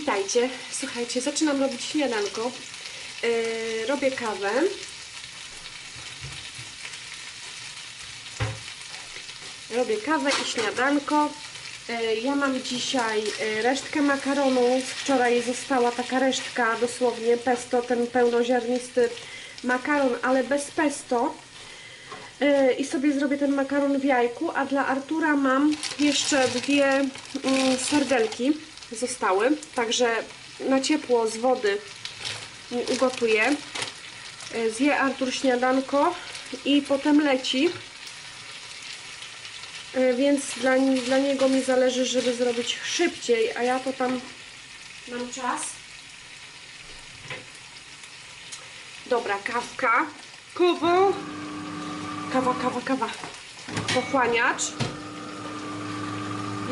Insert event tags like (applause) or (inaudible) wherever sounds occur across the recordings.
Witajcie. Słuchajcie, zaczynam robić śniadanko. Yy, robię kawę. Robię kawę i śniadanko. Yy, ja mam dzisiaj yy, resztkę makaronu. Wczoraj została taka resztka, dosłownie pesto, ten pełnoziarnisty makaron, ale bez pesto. I sobie zrobię ten makaron w jajku, a dla Artura mam jeszcze dwie mm, sardelki zostały, także na ciepło z wody ugotuję. Yy, Zje Artur śniadanko i potem leci, Yy, więc dla, dla niego mi zależy, żeby zrobić szybciej, a ja to tam mam czas. Dobra, kawka. Kawa. Kawa, kawa, kawa. Pochłaniacz.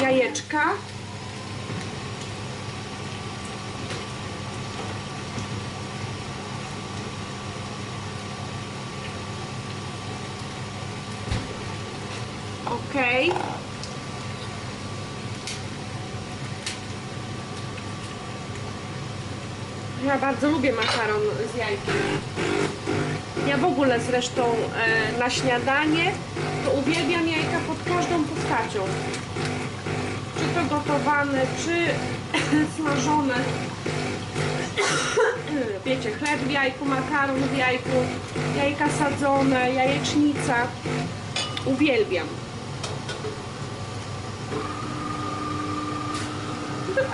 Jajeczka. Okej. Ja bardzo lubię makaron z jajkiem. Ja w ogóle zresztą e, na śniadanie to uwielbiam jajka pod każdą postacią. Czy to gotowane, czy (coughs) smażone. (coughs) Wiecie, chleb w jajku, makaron w jajku, jajka sadzone, jajecznica. Uwielbiam.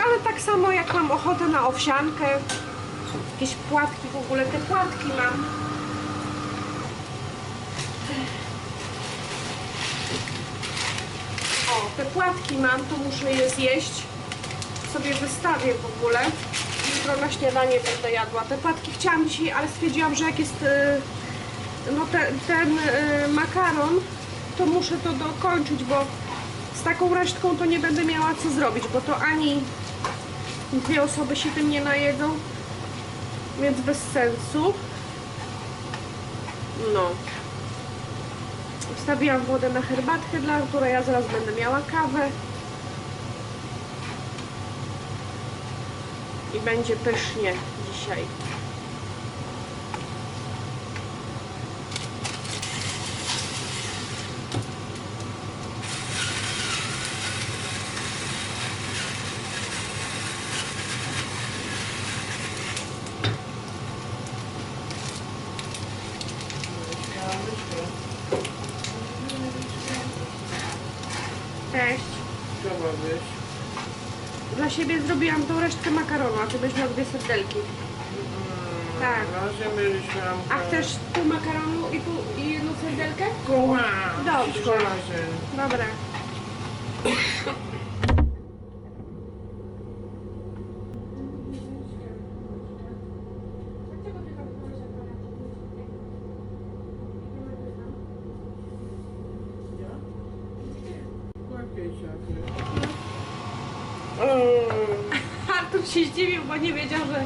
Ale tak samo jak mam ochotę na owsiankę, jakieś płatki w ogóle, te płatki mam. O, te płatki mam, to muszę je zjeść. Sobie wystawię w ogóle. Jutro na śniadanie będę jadła. Te płatki chciałam dzisiaj, ale stwierdziłam, że jak jest e, no te, ten e, makaron, to muszę to dokończyć, bo z taką resztką to nie będę miała co zrobić, bo to ani dwie osoby się tym nie najedzą, więc bez sensu. No. Wstawiłam wodę na herbatkę dla Artura, ja zaraz będę miała kawę. I będzie pysznie dzisiaj. Cześć. Robisz? Dla siebie zrobiłam tą resztkę makaronu, a ty byś miał dwie serdelki. Tak. Razem mieliśmy A chcesz pół makaronu i, pół, i jedną serdelkę? Koła! Dobrze. Wszystko razem. Dobra. Artur się zdziwił, bo nie wiedział, że,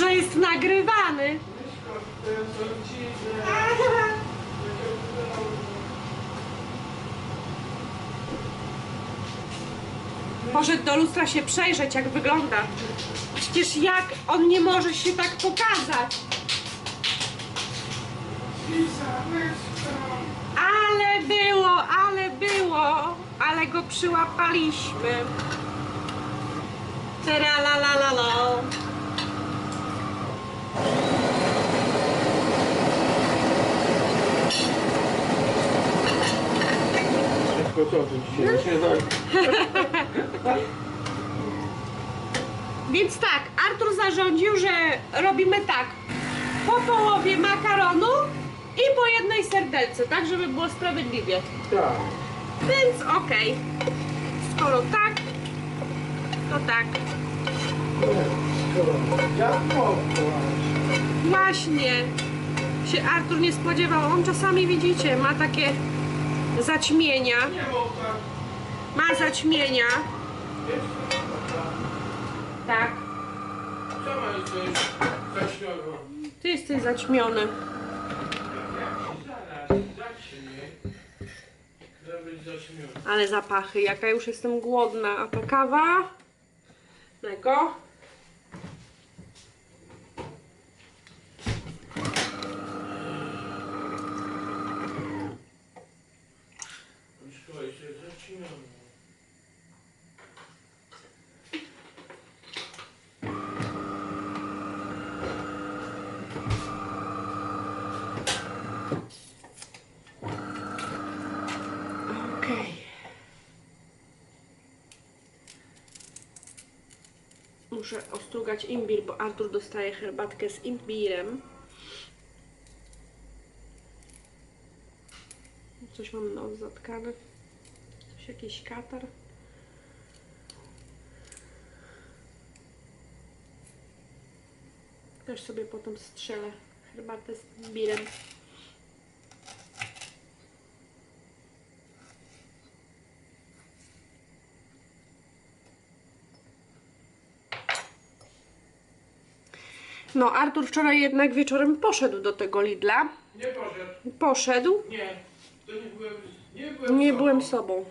że jest nagrywany. Poszedł do lustra się przejrzeć, jak wygląda. Przecież jak on nie może się tak pokazać? Ale było, ale było, ale go przyłapaliśmy. Tera la la la la. Że dzisiaj tak... Więc tak, Artur zarządził, że robimy tak. Po połowie makaronu i po jednej serdelce, tak żeby było sprawiedliwie. Tak. Więc okej. Skoro tak, to tak. Mogło? Właśnie się Artur nie spodziewał. On czasami widzicie, ma takie zaćmienia. Ma zaćmienia. Tak. Co ma jesteś? Ty jesteś zaćmiony. Ale zapachy, jaka już jestem głodna. A to kawa? Mleko? Muszę ostrugać imbir, bo Artur dostaje herbatkę z imbirem. Coś mam nos. Jakiś katar. Też sobie potem strzelę herbatę z imbirem. No, Artur wczoraj jednak wieczorem poszedł do tego Lidla. Nie poszedł. Poszedł. Nie. To nie byłem... Nie byłem Nie sobą. byłem (laughs) sobą.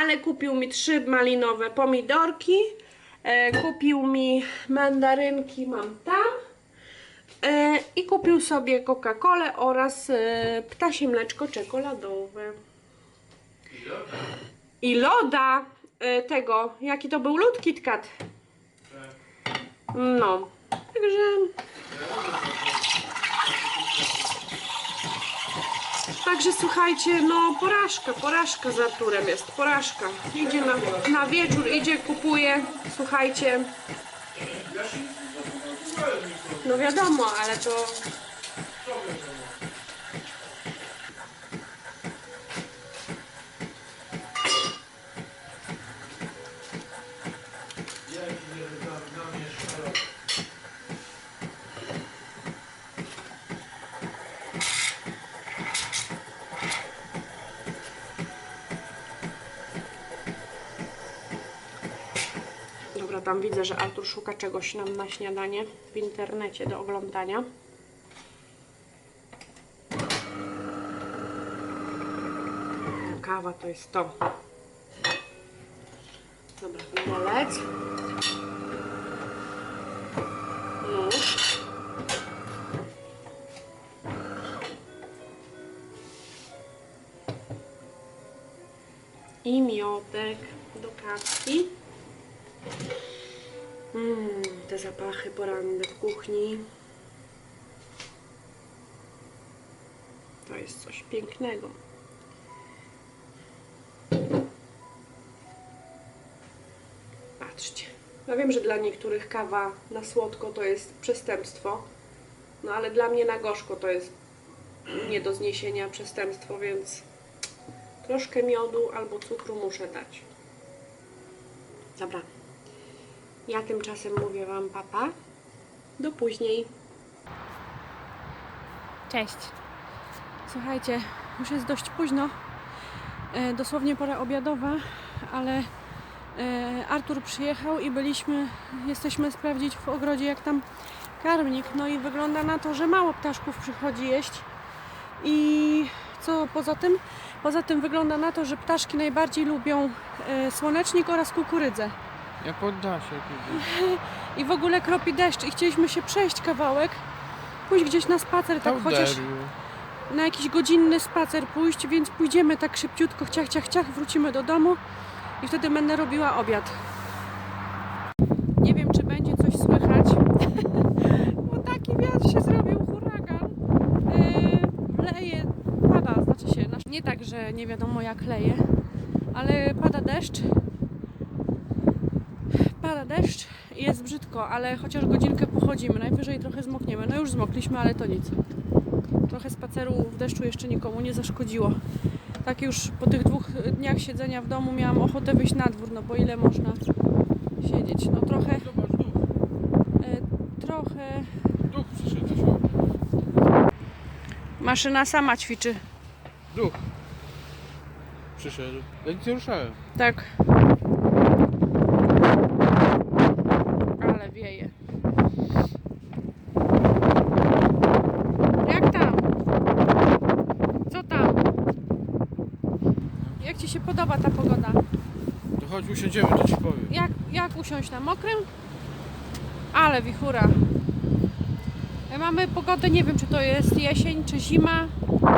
Ale kupił mi trzy malinowe pomidorki. E, kupił mi mandarynki, mam tam. E, I kupił sobie Coca-Colę oraz e, ptasie mleczko czekoladowe. I dobra. I loda e, tego, jaki to był lód KitKat. Tak. No. Także Także słuchajcie, no porażka, porażka z Arturem jest, porażka. Idzie na, na wieczór, idzie, kupuje, słuchajcie, no wiadomo, ale to Co wiadomo? Ja idę na, na mnie szkoła. Tam widzę, że Artur szuka czegoś nam na śniadanie w internecie do oglądania. Kawa to jest to. Dobra, widelec. Nóż. I miodek do kawki. Mmm, te zapachy poranne w kuchni. To jest coś pięknego. Patrzcie. Ja wiem, że dla niektórych kawa na słodko to jest przestępstwo, no ale dla mnie na gorzko to jest nie do zniesienia przestępstwo, więc troszkę miodu albo cukru muszę dać. Dobra. Ja tymczasem mówię Wam papa. Do później. Cześć. Słuchajcie, już jest dość późno. E, Dosłownie pora obiadowa, ale E, Artur przyjechał i byliśmy, jesteśmy sprawdzić w ogrodzie jak tam karmnik. No i wygląda na to, że mało ptaszków przychodzi jeść. I co poza tym? Poza tym wygląda na to, że ptaszki najbardziej lubią e, słonecznik oraz kukurydzę. Ja poddaszę kiedyś. (laughs) I w ogóle kropi deszcz i chcieliśmy się przejść kawałek, pójść gdzieś na spacer, tak chociaż Hałderiu. na jakiś godzinny spacer pójść, więc pójdziemy tak szybciutko, ciach, ciach, ciach, wrócimy do domu i wtedy będę robiła obiad. Nie wiem, czy będzie coś słychać, (laughs) bo taki wiatr się zrobił, huragan. Yy, leje, pada, znaczy się, nasz- nie tak, że nie wiadomo jak leje, ale pada deszcz. Pada deszcz i jest brzydko, ale chociaż godzinkę pochodzimy, najwyżej trochę zmokniemy. No już zmokliśmy, ale to nic. Trochę spaceru w deszczu jeszcze nikomu nie zaszkodziło. Tak już po tych dwóch dniach siedzenia w domu miałam ochotę wyjść na dwór, no bo ile można siedzieć? No trochę, e, trochę... Duch przyszedł. Maszyna sama ćwiczy. Duch. Przyszedł. Ja nic nie ruszałem. Tak. Ale wieje. Jak tam? Co tam? Jak Ci się podoba ta pogoda? To chodź usiądziemy, to ci powiem. Jak, jak usiąść na mokrym? Ale wichura. E, Mamy pogodę, nie wiem czy to jest jesień czy zima.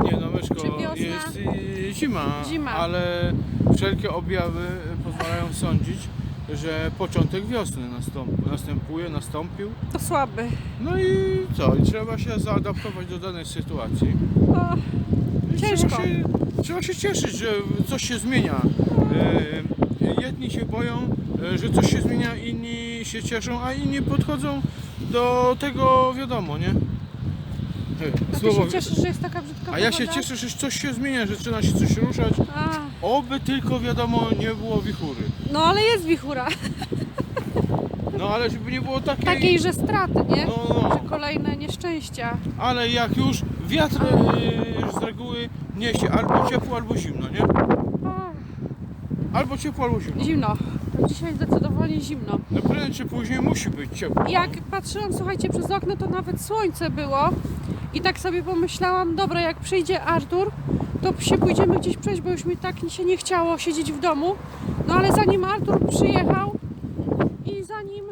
Nie no, myszko, wiosna? jest y, zima, Zima. ale wszelkie objawy pozwalają sądzić, że początek wiosny nastąp, następuje, nastąpił. To słaby. No i co? I trzeba się zaadaptować do danej sytuacji. O, I Ciężko. Trzeba się, trzeba się cieszyć, że coś się zmienia. E, jedni się boją, e, że coś się zmienia, inni się cieszą, a inni podchodzą do tego wiadomo, nie? A ty Słowo, się cieszysz, że jest taka brzydka a ja się pogoda? cieszę, że coś się zmienia, że zaczyna się coś ruszać. A, Oby tylko wiadomo nie było wichury. no ale jest wichura. (laughs) No ale żeby nie było takiej... Takiej, że straty, nie? No, no. Że kolejne nieszczęścia. Ale jak już wiatr e, z reguły niesie albo ciepło, albo zimno, nie? Albo ciepło, albo zimno. Zimno. Dzisiaj zdecydowanie zimno. No prędzej czy później musi być ciepło. Jak patrzyłam, słuchajcie, przez okno, to nawet słońce było. I tak sobie pomyślałam, dobra, jak przyjdzie Artur, to się pójdziemy gdzieś przejść, bo już mi tak się nie chciało siedzieć w domu. No ale zanim Artur przyjechał i zanim,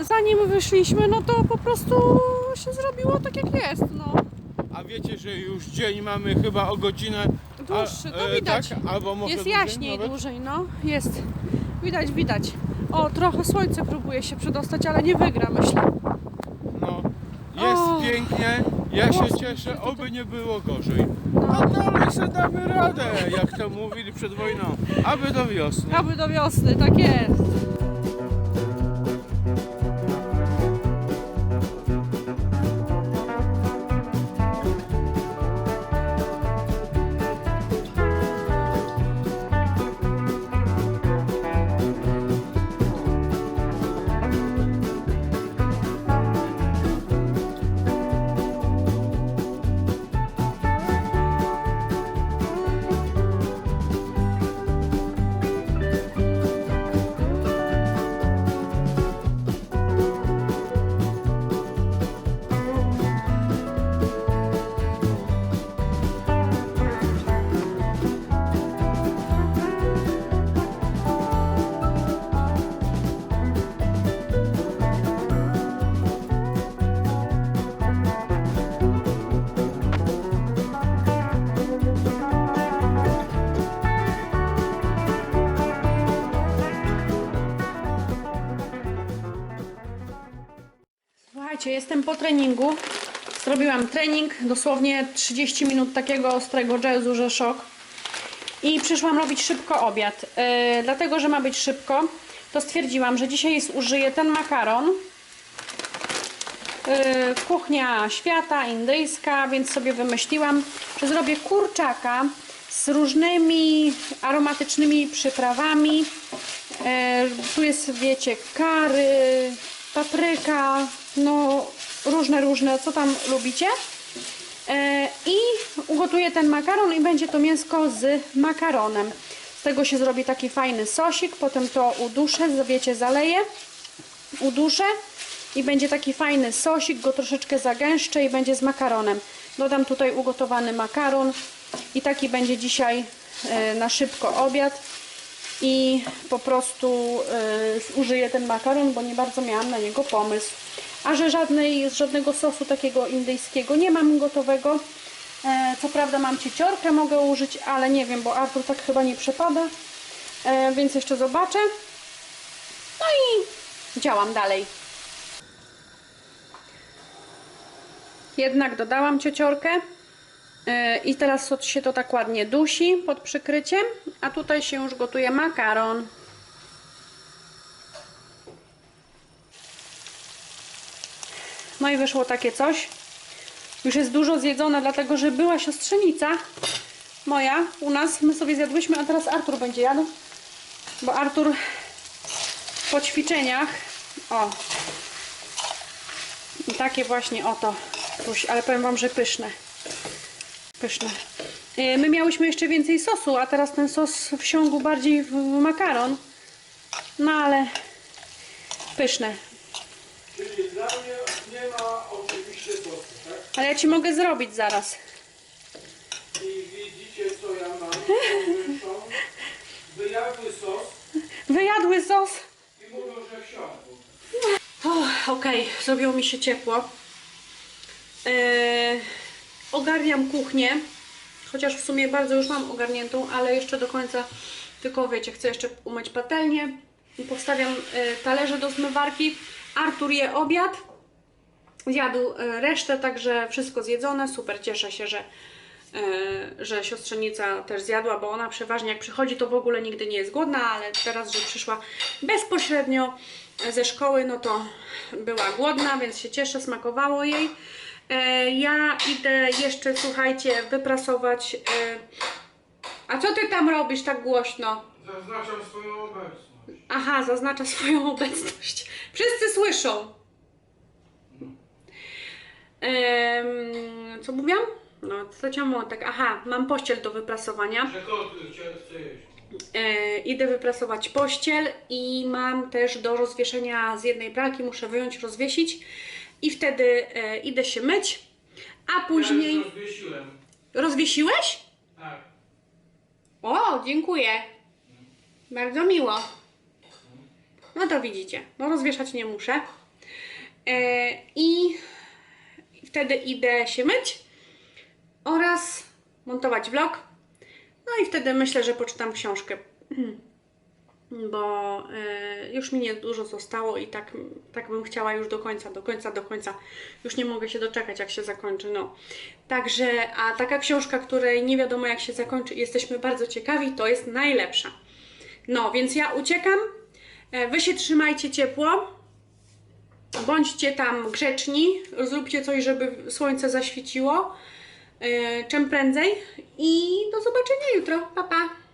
zanim wyszliśmy, no to po prostu się zrobiło tak jak jest, no. A wiecie, że już dzień mamy chyba o godzinę. Dłuższy, to e, widać. Tak, albo może Jest dłużej jaśniej nawet. dłużej, no. Jest. Widać, widać. O, trochę słońce próbuje się przedostać, ale nie wygra, myślę. No. Jest O. pięknie, ja się Włosy cieszę, oby nie było gorzej. No, no ale sobie damy radę, jak to mówili przed wojną. Aby do wiosny. Aby do wiosny, tak jest. Po treningu. Zrobiłam trening, dosłownie 30 minut takiego ostrego jazzu, że szok. I przyszłam robić szybko obiad. Yy, dlatego, że ma być szybko, to stwierdziłam, że dzisiaj użyję ten makaron. Yy, kuchnia świata, indyjska, więc sobie wymyśliłam, że zrobię kurczaka z różnymi aromatycznymi przyprawami. E, tu jest, wiecie, kary, papryka, no różne, różne, co tam lubicie. E, I ugotuję ten makaron i będzie to mięsko z makaronem. Z tego się zrobi taki fajny sosik, potem to uduszę, wiecie, zaleję, uduszę i będzie taki fajny sosik, go troszeczkę zagęszczę i będzie z makaronem. Dodam tutaj ugotowany makaron i taki będzie dzisiaj e, na szybko obiad i po prostu y, użyję ten makaron, bo nie bardzo miałam na niego pomysł. A że żadnej, żadnego sosu takiego indyjskiego nie mam gotowego. E, co prawda mam cieciorkę, mogę użyć, ale nie wiem, bo Artur tak chyba nie przepada. E, więc jeszcze zobaczę. No i działam dalej. Jednak dodałam cieciorkę. Yy, I teraz się to tak ładnie dusi pod przykryciem, a tutaj się już gotuje makaron. No i wyszło takie coś. Już jest dużo zjedzone, dlatego że była siostrzenica moja u nas. My sobie zjadłyśmy, a teraz Artur będzie jadł. Bo Artur po ćwiczeniach, o, i takie właśnie oto, ale powiem Wam, że pyszne. Pyszne. Yy, My miałyśmy jeszcze więcej sosu, a teraz ten sos wsiągł bardziej w makaron. No ale pyszne. Czyli dla mnie nie ma oczywiście sosu, tak? Ale ja Ci mogę zrobić zaraz. I widzicie co ja mam? Wyjadły sos Wyjadły sos. i mówią, że wsiąkł. Okej, zrobiło mi się ciepło. Yy, ogarniam kuchnię. Chociaż w sumie bardzo już mam ogarniętą, ale jeszcze do końca tylko wiecie, chcę jeszcze umyć patelnię. Powstawiam yy, talerze do zmywarki. Artur je obiad. Zjadł yy, resztę, także wszystko zjedzone. Super, cieszę się, że, yy, że siostrzenica też zjadła, bo ona przeważnie jak przychodzi, to w ogóle nigdy nie jest głodna, ale teraz, że przyszła bezpośrednio ze szkoły, no to była głodna, więc się cieszę, smakowało jej. E, ja idę jeszcze, słuchajcie, wyprasować. E, a co ty tam robisz tak głośno? Zaznaczam swoją obecność. Aha, zaznacza swoją obecność. Wszyscy słyszą. Co mówiłam? No, co chciałam wątek. Aha, mam pościel do wyprasowania. E, idę wyprasować pościel i mam też do rozwieszenia z jednej pralki, muszę wyjąć, rozwiesić i wtedy e, idę się myć, a później... rozwiesiłem. Rozwiesiłeś? Tak. O, dziękuję. Bardzo miło. No to widzicie, no rozwieszać nie muszę. E, I wtedy idę się myć oraz montować vlog. No i wtedy myślę, że poczytam książkę. (clears throat) Bo e, już mi niedużo zostało i tak, tak bym chciała już do końca, do końca, do końca. Już nie mogę się doczekać, jak się zakończy. No. Także, a taka książka, której nie wiadomo jak się zakończy, jesteśmy bardzo ciekawi, to jest najlepsza. No, więc ja uciekam. E, Wy się trzymajcie ciepło. Bądźcie tam grzeczni. Zróbcie coś, żeby słońce zaświeciło. E, Czym prędzej. I do zobaczenia jutro. Pa, pa.